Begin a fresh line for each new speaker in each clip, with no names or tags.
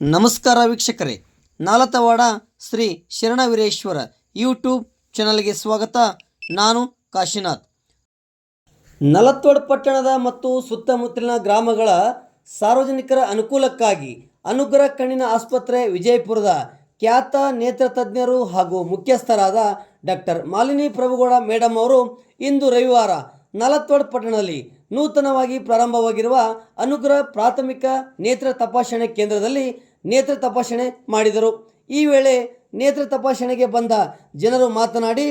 ನಮಸ್ಕಾರ ವೀಕ್ಷಕರೇ. ನಾಲತವಾಡ ಶ್ರೀ ಶರಣವೀರೇಶ್ವರ ಯೂಟ್ಯೂಬ್ ಚಾನಲ್ಗೆ ಸ್ವಾಗತ. ನಾನು ಕಾಶಿನಾಥ್. ನಲತ್ವಾಡ್ ಪಟ್ಟಣದ ಮತ್ತು ಸುತ್ತಮುತ್ತಲಿನ ಗ್ರಾಮಗಳ ಸಾರ್ವಜನಿಕರ ಅನುಕೂಲಕ್ಕಾಗಿ ಅನುಗ್ರಹ ಕಣ್ಣಿನ ಆಸ್ಪತ್ರೆ ವಿಜಯಪುರದ ಖ್ಯಾತ ನೇತ್ರ ತಜ್ಞರು ಹಾಗೂ ಮುಖ್ಯಸ್ಥರಾದ ಡಾಕ್ಟರ್ ಮಾಲಿನಿ ಪ್ರಭುಗೌಡ ಮೇಡಮ್ ಅವರು ಇಂದು ರವಿವಾರ ನಲತ್ವಾಡ್ ಪಟ್ಟಣದಲ್ಲಿ ನೂತನವಾಗಿ ಪ್ರಾರಂಭವಾಗಿರುವ ಅನುಗ್ರಹ ಪ್ರಾಥಮಿಕ ನೇತ್ರ ತಪಾಸಣೆ ಕೇಂದ್ರದಲ್ಲಿ ನೇತ್ರ ತಪಾಸಣೆ ಮಾಡಿದರು. ಈ ವೇಳೆ ನೇತ್ರ ತಪಾಸಣೆಗೆ ಬಂದ ಜನರು ಮಾತನಾಡಿ,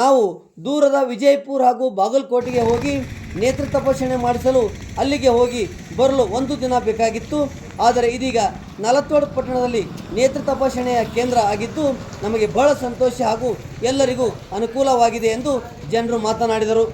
ನಾವು ದೂರದ ವಿಜಯಪುರ ಹಾಗೂ ಬಾಗಲಕೋಟೆಗೆ ಹೋಗಿ ನೇತ್ರ ತಪಾಸಣೆ ಮಾಡಿಸಲು ಅಲ್ಲಿಗೆ ಹೋಗಿ ಬರಲು ಒಂದು ದಿನ ಬೇಕಾಗಿತ್ತು. ಆದರೆ ಇದೀಗ ನಲತ್ವಾಡ ಪಟ್ಟಣದಲ್ಲಿ ನೇತ್ರ ತಪಾಸಣೆಯ ಕೇಂದ್ರ ಆಗಿದ್ದು, ನಮಗೆ ಬಹಳ ಸಂತೋಷ ಹಾಗೂ ಎಲ್ಲರಿಗೂ ಅನುಕೂಲವಾಗಿದೆ ಎಂದು ಜನರು ಮಾತನಾಡಿದರು.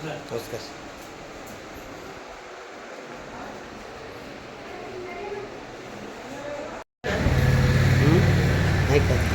ನಮಸ್ಕಾರ ಆಯ್ತು
ಏ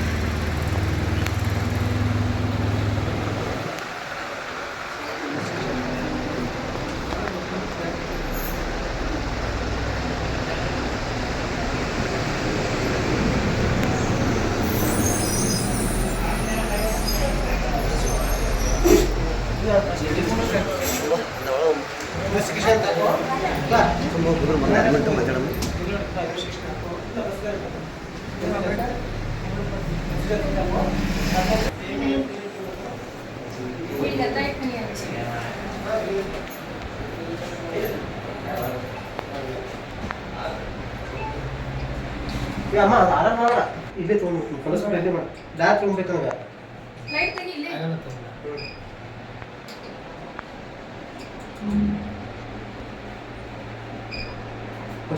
ಅಮ್ಮ ಅದು ಆರಾಮ ಮಾಡ. ಇಲ್ಲೇ ತೊಗೊಂಡು ಕಳಿಸ್ಬಿಟ್ಟು ಇಲ್ಲೇ ಮಾಡ. ದಾರಿ ತೊಗೊಂಡ್ಬೇಕು ನನಗೆ
ಲೈಟ್ ತೆಗಿ ಇಲ್ಲೇ.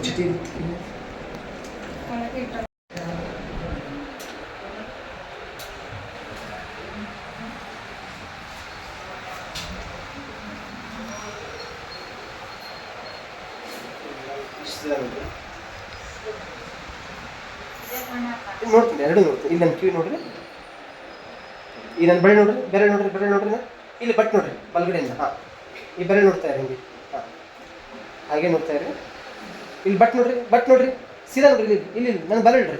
ಚೀಟಿ ಇಲ್ಲಿ ನನ್ನ ಕಿವಿ ನೋಡ್ರಿ. ಈ ನನ್ನ ಬಳಿ ನೋಡ್ರಿ, ಬೆರೆ ನೋಡ್ರಿ ಬೆರೆ ನೋಡ್ರಿ ಇಲ್ಲಿ ಬಟ್ ನೋಡ್ರಿ, ಬಲಗಡೆಯಿಂದ, ಹಾಂ. ಈ ಬೆರೆ ನೋಡ್ತಾ ಇರಿ ಹಿಂಗೆ, ಹಾಂ. ಹಾಗೆ ನೋಡ್ತಾ ಇರಿ. ಇಲ್ಲಿ ಬಟ್ ನೋಡ್ರಿ ಬಟ್ ನೋಡ್ರಿ. ಸೀದಾ ನೋಡ್ರಿ ಇಲ್ಲಿ ಇಲ್ಲಿ ನನ್ನ ಬಲ ಇಡ್ರಿ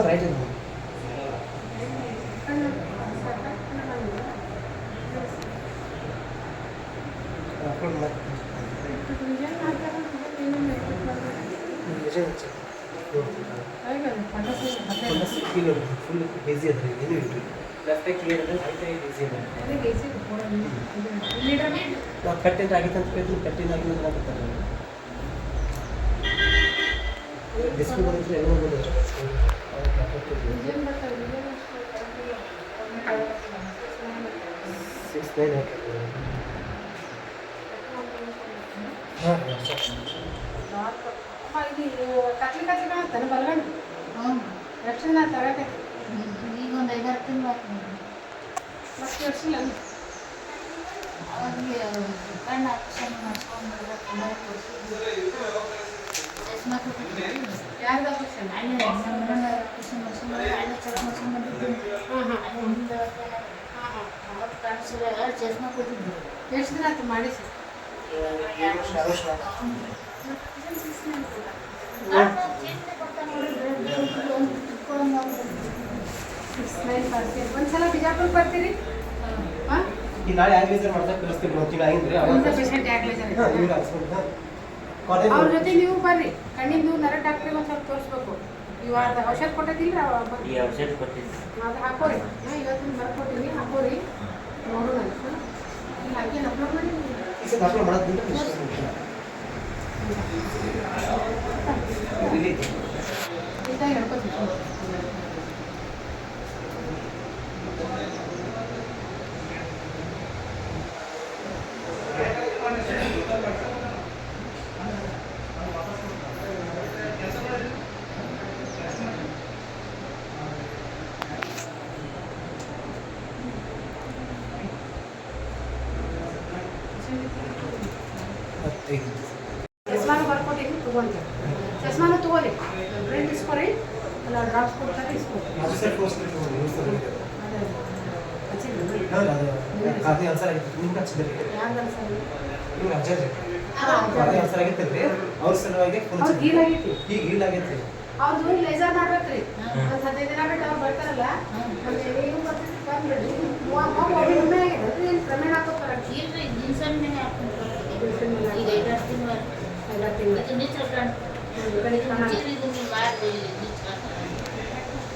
రైట్ అండి ಫುಲ್ ಬಿಸಿ ಅದ್ರಲ್ಲಿ ಏನು ಇಟ್ಟಿಲ್ಲ ಲೆಫ್ಟ್ ಕ್ಲಿಯರ್ ಅದ ರೈಟ್ ಬಿಸಿ ಅದ ನಾವು ಕಟ್ಟಿಂದ ಆಗಿತ್ತು ಅಂತ ಕೇಳ್ತೀನಿ ಕಟ್ಟಿಂದ ಆಗಿಲ್ಲ ಆಗುತ್ತಲ್ಲ ಡಿಸ್ಪ್ಲೇ ಬಂದಿದ್ರೆ ಎಲ್ಲ ಬಂದಿದ್ರೆ ಸಿಕ್ಸ್ ನೈನ್ ಹಾಕಿದ್ರು ಹಾಂ
ಕತ್ಲಿ ಕತ್ಲಿ ಕಾಣತ್ತಾನೆ ಬಲ್ಗಂಡು ಎಷ್ಟು ದಿನ ತರಕೈತಿ
ಈಗ ಒಂದು ಐದಾರು ತಿಂಗಳು
ಮತ್ತೆ ವರ್ಷಿಲ್ಲ
ಅವ್ರಿಗೆ ಕಣ್ಣು ಆಪರೇಷನ್ ಮಾಡಿಸ್ಕೊಂಡು
ಯಾರ್ದು ಆಪರೇಷನ್
ಅಲ್ಲೇ ಆಪರೇಷನ್ ಮಾಡಿಸ್ಕೊಂಡು ಅಲ್ಲಿ ಚೆಕ್ ಮಾಡ್ಸ್ಕೊಂಡು ಬಂದಿದ್ದೀನಿ ಅಲ್ಲಿ ಹಿಂದೆ ಚಸ್ಮಾ ಕೊಟ್ಟಿದ್ರು
ಎಷ್ಟು ದಿನ ಆಯ್ತು ಮಾಡಿಸಿ
ಸರ್ ನೋಡಿದ್ರೆ.
ಸಿಕ್ಸ್ ನೈನ್ ಬರ್ತೀರಿ? ಒಂದ್ಸಲ ಬರ್ತೀರಿ ಹಾಂ
ಈ ನಾಳೆ ಆಂಗ್ಲೇಜರ್ ಮಾಡ್ದಾಗ ಕಳಿಸ್ತೀವಿ ಆಗಿಂದ್ರಿ
ಪೇಷಂಟ್ ಅವ್ರ ಜೊತೆ ನೀವು ಬರ್ರಿ. ಕಣ್ಣಿಂದು ನರ ಡಾಕ್ಟ್ರಿಗೆ ಒಂದು ಸ್ವಲ್ಪ ತೋರಿಸ್ಬೇಕು. ಇವು ಅದು ಔಷಧ ಕೊಟ್ಟಿದ್ದಿಲ್ಲ
ಈ ಔಷಧ ಕೊಟ್ಟಿಲ್ಲ
ಅದು ಹಾಕೋರಿ. ಹಾಂ ಇವತ್ತಿನ ಬರ್ಕೊಟ್ಟಿನಿ ಹಾಕೋರಿ. ನೋಡೋಣ ಹಾಗೆ ಅಪ್ಲೋಡ್ ಮಾಡಿ?
ಅಪ್ಲೋಡ್ ಮಾಡೋದ್ರಿಂದ ಇಲ್ಲಿ.
ಹೇಳ್ಕೊತೀನಿ
ಹತ್ತೈದು
ಚಸ್ಮಾನು ಬರ್ಕೊಟ್ಟಿನಿ ತಗೊಂಡ್ರೆ ಚಸ್ಮಾನು ತಗೋರಿ ಪ್ರಿಂಟ್ ಇಸ್ಕೊರಿ ಅಲ್ಲ ಡ್ರಾಪ್ಸ್ ಕೊಡ್ತಾರೆ ಇಸ್ಕೊರಿ
ಅದು ಸರ್ ಕೋರ್ಸ್ ಯೂಸ್ ಮಾಡಿದ್ರು
ಅದೇ ಹಚ್ಚಿದ್ರಿ
ಹಾಂ ಅದು ಖಾತೆ ಆನ್ಸರ್ ಆಗಿತ್ತು ನಿಮ್ಗೆ ಹಚ್ಚಿದ್ರಿ
ಯಾರ್ದಾರ ಸರ್
ಇವ್ರು ಅಜ್ಜರ್ ರೀ
ಹಾಂ
ಖಾತೆ ಆನ್ಸರ್ ಆಗಿತ್ತು ರೀ ಅವ್ರ ಸಲುವಾಗಿ ಫೋನ್
ಅವ್ರು ಗೀಲ್ ಆಗೈತಿ
ಈಗ ಇಲ್ಲ ಆಗೈತೆ ರೀ
ಅವ್ರದ್ದು ಲೇಸರ್ ಮಾಡ್ಬೇಕ್ರಿ ಒಂದು ಹದಿನೈದು ದಿನ ಬಿಟ್ಟು ಅವ್ರು ಬರ್ತಾರಲ್ಲ ನಮ್ಗೆ ಏನು ಬರ್ತೈತಿ ಬಂದ್ಬಿಡ್ರಿ ಒಮ್ಮೆ ಒಮ್ಮೆ ಆಗಿದೆ ಅದು ಏನು ಕ್ರಮೇಣ ಹಾಕೋತಾರ
ಇಲ್ರಿ ಇನ್ಸನ್ ಮೇಲೆ ಹಾಕ್ಕೊಂಡು ಈಗ ಐದಾರು ತಿಂಗಳು
ಐದಾರು ತಿಂಗಳು
ಇದು ನಿಚ್ಚ ಕಾಣ್
ಬೆಳಿಗ್ಗೆ ಕಾಣಲ್ಲ.
ಇದು ನೀವು ಮಾಡಿ ನಿಚ್ಚ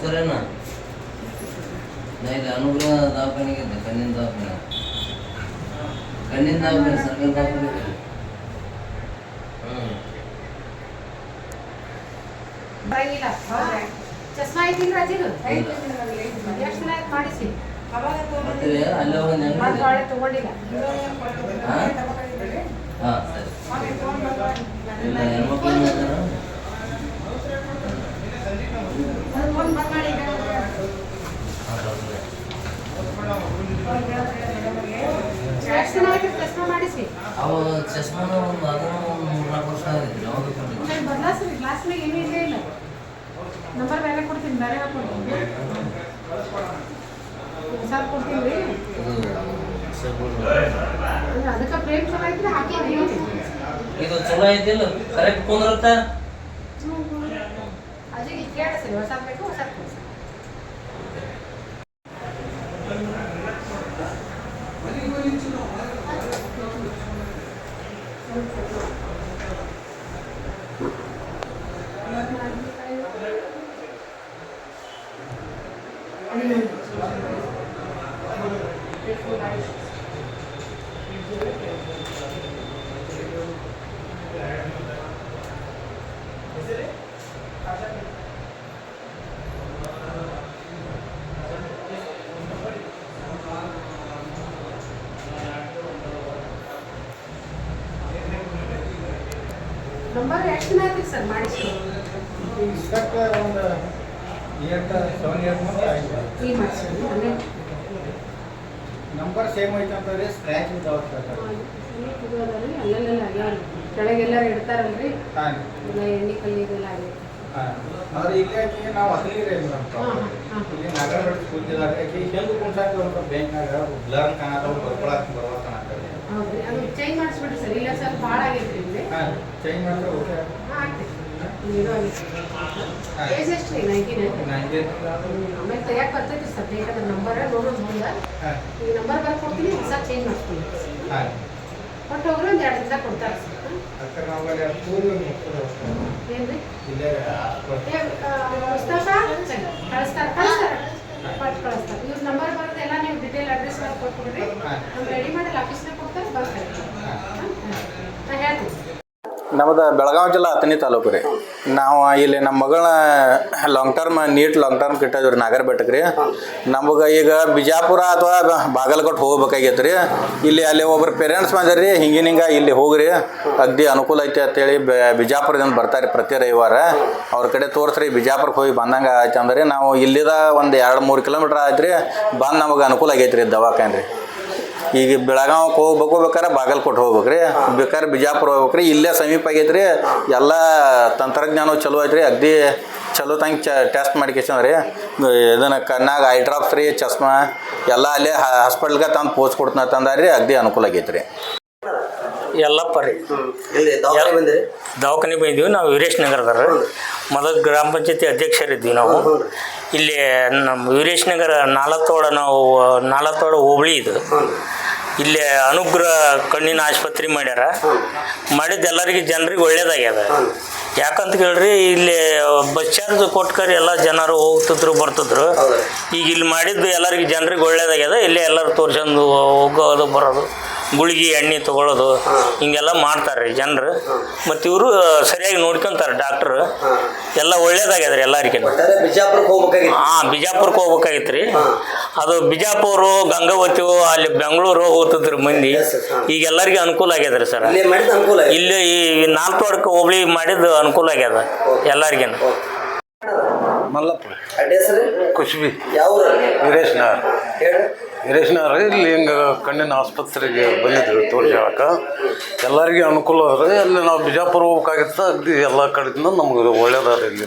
ನಮಸ್ಕಾರ ಅಣ್ಣ ನಾ ಇಲ್ಲಿ ಅನುಗ್ರಹ ದಾಪನಿಗೆ ಇದ್ದೆ ಕಣ್ಣಿನ ದವಾಖಾನೆ ಕಣ್ಣಿನ ದವಾಖಾನೆ ಸರ್ಕಾರಿ
ಹೌದ್ರಾ ಚಸ್ಮಾ ಐತಿಲ್ಲ ಅಜಿದು? ಎಷ್ಟು ದಿನ ಆಯ್ತು ಮಾಡಿಸಿ?
ಬರ್ತೀವಿ ಅಲ್ಲೇ ಹೋಗಿ
ಮತ್ತೆ
ನೆನಪಿದೆ
ಒಳ್ಳೆ ತಗೊಂಡಿಲ್ಲ.
ಹಾಂ? ಸರಿ. ಇಲ್ಲ ಹೆಣ್ಮಕ್ಳು ಏನ್ ಮಾಡ್ತಾರ ಹಾಂ ಬರ್ತಾರೆ
ಎಷ್ಟು ದಿನ ಆಯ್ತು ಚಸ್ಮಾ ಮಾಡಿಸಿ.
ಅವ ಚಸ್ಮಾನ ಒಂದು ಅದನ್ನ ಒಂದು ಮೂರು ನಾಲ್ಕು ವರ್ಷ
ಬದಲಾಸ್ರಿ ಏನೂ ಇಲ್ಲೇ ಇಲ್ಲ. ನಂಬರ್ ಬೇರೆ ಕೊಡ್ತೀನಿ ಬೇರೆ ಹಾಕೊಡ್ತೀನಿ ಸರ್ ಕೊಡ್ತೀನಿ ರೀ ಅದಕ್ಕೆ ಪ್ರೇಮ್ ಚಲೋ ಐತ್ರಿ ಹಾಕಿ
ಇದು ಚಲೋ ಐತಿಲ್ಲ ಕರೆಕ್ಟ್ ಕುಂದ್ರತ್ತ?
ಕೇಳಿಸ್ರಿ ಹೊಸ ಬೇಕು ಕೊಡ್ಸಿ 哎。
ನಂಬರ್ ಸೇಮ್ ಐತೆ ಅಂತಂದ್ರೆ ಸ್ಕ್ರ್ಯಾಚ್ ಇದ್ದಾವೆ
ಕೆಳಗೆಲ್ಲ ಇಡ್ತಾರಲ್ರಿ? ಎಣ್ಣೆ ಕಲ್ಲಿ ಇದೆಲ್ಲ ಆಗೈತೆ
ಹಾಂ. ಅಂದ್ರೆ ಇಲ್ಲಿ ನಾವು ಹದಿನೈದು ಇಲ್ಲ ನಾಗರಬೆಟ್ಟ ಕೂತಿದ್ದಾರೆ ಆಕಿ ಹೆಂಗೆ ಒಂದು ಬ್ಯಾಂಕ್ನಾಗ ಬ್ಲರ್ ಕಾಣತ್ತ ಬರ್ಕೊಳಕ್ಕೆ ಬರಲ್ಲ ಕಾಣತ್ತಲ್ಲ
ಹೌದ್ರಿ ಅದು ಚೇಂಜ್ ಮಾಡಿಸ್ಬಿಡ್ರಿ ಸರ್ ಇಲ್ಲ ಸ್ವಲ್ಪ ಭಾಳ ಆಗೈತೆ ಇಲ್ಲಿ
ಹಾಂ ಚೇಂಜ್ ಮಾಡಿದ್ರೆ ಓಕೆ
ಏಜ್ ಎಷ್ಟು ರೀ ನೈನ್ಟೀನ್ ಆಮೇಲೆ ತೆಗಿಯಕ್ಕೆ ಬರ್ತೈತಿ ಸರ್. ಬೇಕಾದ್ರೆ ನಂಬರ್ ನೋಡೋದು ಮುಂದೆ. ಈ ನಂಬರ್ ಬರ್ಕೊಡ್ತೀನಿ ಹೊಸ ಚೇಂಜ್
ಮಾಡ್ತೀನಿ
ಕೊಟ್ಟು ಹೋಗ್ರಿ ಒಂದು ಎರಡು ದಿನ ಕೊಡ್ತಾರೆ ಸರ್.
ಅಕ್ಕ ನಾವು ಅಲ್ಲಿ ಕೂಲಿ ಮುಗ್ಸ್ತೇವೆ
ಏನು ರೀ
ಇಲ್ಲೇ
ಏ, ಕಳಿಸ್ತಾರೆ ಕಳಿಸ್ತಾರೆ ಕೊಟ್ಟು ಕಳಿಸ್ತಾರೆ ಇವ್ರ ನಂಬರ್ ಬರುತ್ತೆ ಎಲ್ಲ ನೀವು ಡಿಟೇಲ್ ಅಡ್ರೆಸ್ ಎಲ್ಲ ಕೊಟ್ಬಿಡ್ರಿ ನಮ್ಮ ರೆಡಿ ಮಾಡಿ ಆಫೀಸ್ನಾಗ ಕೊಡ್ತಾರೆ ಬರ್ತಾರೆ ನಾನು ಹೇಳ್ತೀನಿ
ನಮ್ಮದು ಬೆಳಗಾವಿ ಜಿಲ್ಲಾ ಹತ್ತನೇ ತಾಲೂಕು ರೀ. ನಾವು ಇಲ್ಲಿ ನಮ್ಮ ಮಗಳ long term NEET long term ಕಿಟ್ಟಿದ್ವಿ ರೀ ನಾಗರ ಬೆಟ್ಟಕ್ಕೆ ರೀ. ನಮಗೆ ಈಗ ಬಿಜಾಪುರ ಅಥವಾ ಬಾಗಲಕೋಟೆ ಹೋಗ್ಬೇಕಾಗೈತೆ ರೀ. ಇಲ್ಲಿ ಅಲ್ಲಿ ಒಬ್ರು ಪೇರೆಂಟ್ಸ್ ಮಾಡ್ಯಾರ ರೀ ಹಿಂಗಿನ ಹಿಂಗೆ ಇಲ್ಲಿ ಹೋಗ್ರಿ. ಅಗ್ದಿ ಅನುಕೂಲ ಐತೆ ಅಂತೇಳಿ ಬಿಜಾಪುರದಿಂದ ಬರ್ತಾರೆ ಪ್ರತಿ ರವಿವಾರ. ಅವ್ರ ಕಡೆ ತೋರಿಸ್ರಿ ಬಿಜಾಪುರಕ್ಕೆ ಹೋಗಿ ಬಂದಂಗೆ ಆಯ್ತು ಅಂದ್ರೆ ನಾವು ಇಲ್ಲಿದ ಒಂದು ಎರಡು ಮೂರು ಕಿಲೋಮೀಟ್ರ್ ಆಯ್ತು ರೀ, ಬಂದು ನಮಗೆ ಅನುಕೂಲ ಆಗೈತೆ ರೀ ದವಾಖಾನೆ ರೀ ಈಗ ಬೆಳಗಾವಕ್ಕೆ ಹೋಗ್ಬೇಕು ಬೇಕಾದ್ರೆ ಬಾಗಲಕೋಟೆ ಹೋಗ್ಬೇಕು ರೀ ಬೇಕಾದ್ರೆ ಬಿಜಾಪುರ ಹೋಗ್ಬೇಕು ರೀ ಇಲ್ಲೇ ಸಮೀಪ ಆಗೈತೆ ರೀ ಎಲ್ಲ ತಂತ್ರಜ್ಞಾನ ಚಲೋ ಐತ್ರಿ. ಅಗ್ದಿ ಚಲೋ ತಂಗೆ ಚ ಟೆಸ್ಟ್ ಮಾಡ್ಕೇಶನ್ ರೀ. ಇದನ್ನು ಕಣ್ಣಾಗ ಐ ಡ್ರಾಪ್ಸ್ ರೀ ಚಸ್ಮಾ ಎಲ್ಲ ಅಲ್ಲೇ ಹಾಸ್ಪಿಟ್ಲ್ಗೆ ತಂದು ಪೋಸ್ಟ್ ಕೊಡ್ತಾನೆ ತಂದಾರಿ ರೀ. ಅಗ್ದಿ ಅನುಕೂಲ ಆಗೈತೆ ರೀ
ಎಲ್ಲಪ್ಪ ರೀ.
ಇಲ್ಲಿ ದವಾಖಾನೆ
ಬಂದಿದ್ವಿ ನಾವು ವೀರೇಶ್ ನಗರದಾರ ಮೊದಲು ಗ್ರಾಮ ಪಂಚಾಯತಿ ಅಧ್ಯಕ್ಷರಿದ್ವಿ ನಾವು. ಇಲ್ಲಿ ನಮ್ಮ ವೀರೇಶ್ ನಗರ ನಾಲತ್ತೋಡ ನಾವು ನಾಲತ್ತೋಡ ಹೋಬಳಿ ಇದು. ಇಲ್ಲಿ ಅನುಗ್ರಹ ಕಣ್ಣಿನ ಆಸ್ಪತ್ರೆ ಮಾಡ್ಯಾರ. ಮಾಡಿದ್ದು ಎಲ್ಲರಿಗೆ ಜನರಿಗೆ ಒಳ್ಳೇದಾಗ್ಯದ. ಯಾಕಂತ ಕೇಳ್ರಿ ಇಲ್ಲಿ ಬಸ್ ಚಾರ್ಜ್ ಕೊಟ್ಕರಿ ಎಲ್ಲ ಜನರು ಹೋಗ್ತಿದ್ರು ಬರ್ತಿದ್ರು. ಈಗ ಇಲ್ಲಿ ಮಾಡಿದ್ದು ಎಲ್ಲರಿಗೆ ಜನರಿಗೆ ಒಳ್ಳೇದಾಗ್ಯದ. ಇಲ್ಲೇ ಎಲ್ಲರೂ ತೋರ್ಸಂದು ಹೋಗೋದು ಬರೋದು. ಗುಳಿಗೆ ಎಣ್ಣೆ ತೊಗೊಳ್ಳೋದು ಹಿಂಗೆಲ್ಲ ಮಾಡ್ತಾರೆ ರೀ ಜನರು. ಮತ್ತು ಇವರು ಸರಿಯಾಗಿ ನೋಡ್ಕೊಂತಾರೆ ಡಾಕ್ಟ್ರು. ಎಲ್ಲ ಒಳ್ಳೇದಾಗ್ಯದ ರೀ ಎಲ್ಲರಿಗೂ
ಬಿಜಾಪುರಕ್ಕೆ ಹೋಗ್ಬೇಕಾಗಿತ್ತು.
ಹಾಂ ಬಿಜಾಪುರಕ್ಕೆ ಹೋಗ್ಬೇಕಾಗಿತ್ತು ರೀ. ಅದು ಬಿಜಾಪುರ ಗಂಗಾವತಿ ಅಲ್ಲಿ ಬೆಂಗಳೂರು ಹೋಗ್ತಿದ್ರು ಮಂದಿ. ಈಗ ಎಲ್ಲರಿಗೂ ಅನುಕೂಲ ಆಗ್ಯದ ರೀ ಸರ್.
ಇಲ್ಲಿ ಮಾಡಿದ ಅನುಕೂಲ
ಇಲ್ಲಿ ಈ ನಾಲ್ಕು ಹೋಬಳಿ ಮಾಡಿದ್ದು ಅನುಕೂಲ ಆಗ್ಯದ ಎಲ್ಲರಿಗೆ
ಮಲ್ಲಪ್ಪ
ಅಡ್ಡ ಹೆಸರು
ಕುಶ್ಬಿ
ಯಾವ
ವೀರೇಶ್ ನಗರ್.
ಹೇಳಿ
ಇಲ್ಲಿ ಹಿಂಗೆ ಕಣ್ಣಿನ ಆಸ್ಪತ್ರೆಗೆ ಬಂದಿದ್ವಿ ತೋರಿಸ್ಯಾಕ ಎಲ್ಲರಿಗೂ ಅನುಕೂಲ ಅದ ಅಲ್ಲಿ ನಾವು ಬಿಜಾಪುರ ಹೋಗ್ಬೇಕಾಗಿತ್ತು ಅಗ್ದಿ ಎಲ್ಲ ಕಡೆಯಿಂದ ನಮ್ಗೆ ಒಳ್ಳೇದಾರ ಇಲ್ಲಿ.